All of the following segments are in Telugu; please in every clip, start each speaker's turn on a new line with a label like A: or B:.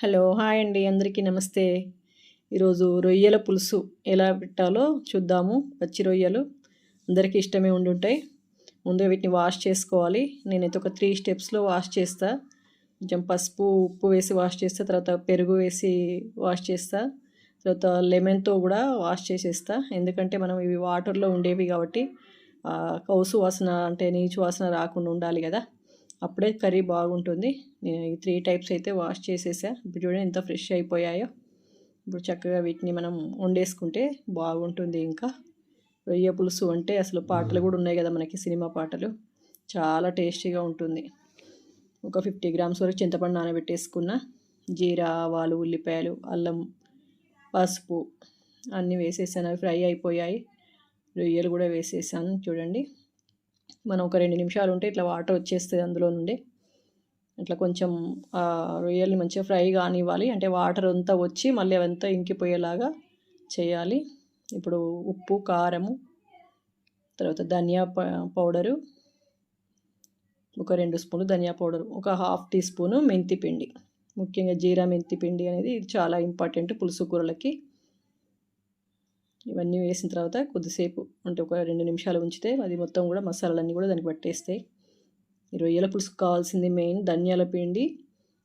A: హలో హాయ్ అండి. అందరికీ నమస్తే. ఈరోజు రొయ్యల పులుసు ఎలా పెట్టాలో చూద్దాము. పచ్చి రొయ్యలు అందరికీ ఇష్టమే ఉండి ఉంటాయి ముందుగా వీటిని వాష్ చేసుకోవాలి. నేనైతే ఒక త్రీ స్టెప్స్లో వాష్ చేస్తా. కొంచెం పసుపు ఉప్పు వేసి వాష్ చేస్తా. తర్వాత పెరుగు వేసి వాష్ చేస్తా. తర్వాత లెమన్తో కూడా వాష్ చేసేస్తా. ఎందుకంటే మనం ఇవి వాటర్లో ఉండేవి కాబట్టి కౌసు వాసన అంటే నీచు వాసన రాకుండా ఉండాలి కదా. అప్పుడే కర్రీ బాగుంటుంది. నేను ఈ త్రీ టైప్స్ అయితే వాష్ చేసేసా. ఇప్పుడు చూడండి ఎంత ఫ్రెష్ అయిపోయాయో. ఇప్పుడు చక్కగా వీటిని మనం వండేసుకుంటే బాగుంటుంది ఇంకా. రొయ్య పులుసు అంటే అసలు పాటలు కూడా ఉన్నాయి కదా మనకి సినిమా పాటలు. చాలా టేస్టీగా ఉంటుంది. ఒక ఫిఫ్టీ గ్రామ్స్ వరకు చింతపండు నానబెట్టేసుకున్న. జీరా ఆవాలు ఉల్లిపాయలు అల్లం పసుపు అన్నీ వేసేసాను. అవి ఫ్రై అయిపోయాయి. రొయ్యలు కూడా వేసేసాను. చూడండి. మనం ఒక రెండు నిమిషాలు ఉంటే ఇట్లా వాటర్ వచ్చేస్తుంది అందులో నుండి. ఇట్లా కొంచెం రొయ్యల్ని మంచిగా ఫ్రై కానివ్వాలి. అంటే వాటర్ అంతా వచ్చి మళ్ళీ అవంతా ఇంకిపోయేలాగా చేయాలి. ఇప్పుడు ఉప్పు కారము తర్వాత ధనియా ప- పౌడరు ఒక రెండు స్పూన్లు ధనియా పౌడర్ ఒక హాఫ్ టీ స్పూను మెంతి పిండి. ముఖ్యంగా జీరా మెంతి పిండి అనేది చాలా ఇంపార్టెంట్ పులుసు కూరలకి. ఇవన్నీ వేసిన తర్వాత కొద్దిసేపు అంటే ఒక రెండు నిమిషాలు ఉంచితే అది మొత్తం కూడా మసాలాలన్నీ కూడా దానికి పట్టేస్తాయి. ఈ రొయ్యల పులుసుకు కావాల్సింది మెయిన్ ధనియాల పిండి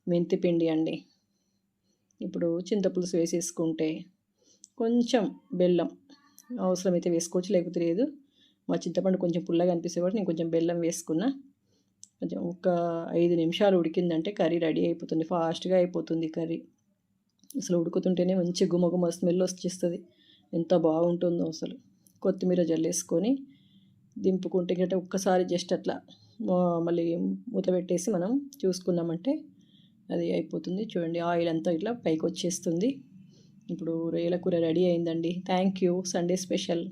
A: మెంతి పిండి అండి. ఇప్పుడు చింతపులుసు వేసేసుకుంటే కొంచెం బెల్లం అవసరమైతే వేసుకోవచ్చు లేకపోతే లేదు. మా చింతపండు కొంచెం పుల్లగా అనిపిస్తే కూడా నేను కొంచెం బెల్లం వేసుకున్నా. కొంచెం ఒక ఐదు నిమిషాలు ఉడికిందంటే కర్రీ రెడీ అయిపోతుంది ఫాస్ట్గా అయిపోతుంది కర్రీ. అసలు ఉడుకుతుంటేనే మంచి గుమగుమ స్మెల్ వచ్చేస్తుంది. ఎంత బాగుంటుందో అసలు. కొత్తిమీర జల్లేసుకొని దింపుకుంటే గట్ట ఒక్కసారి జస్ట్ అట్లా మళ్ళీ మూత పెట్టేసి మనం చూసుకున్నామంటే అది అయిపోతుంది. చూడండి ఆయిల్ అంతా ఇట్లా పైకి వచ్చేస్తుంది ఇప్పుడు రొయ్యల కూర రెడీ అయిందండి. Thank you. Sunday special.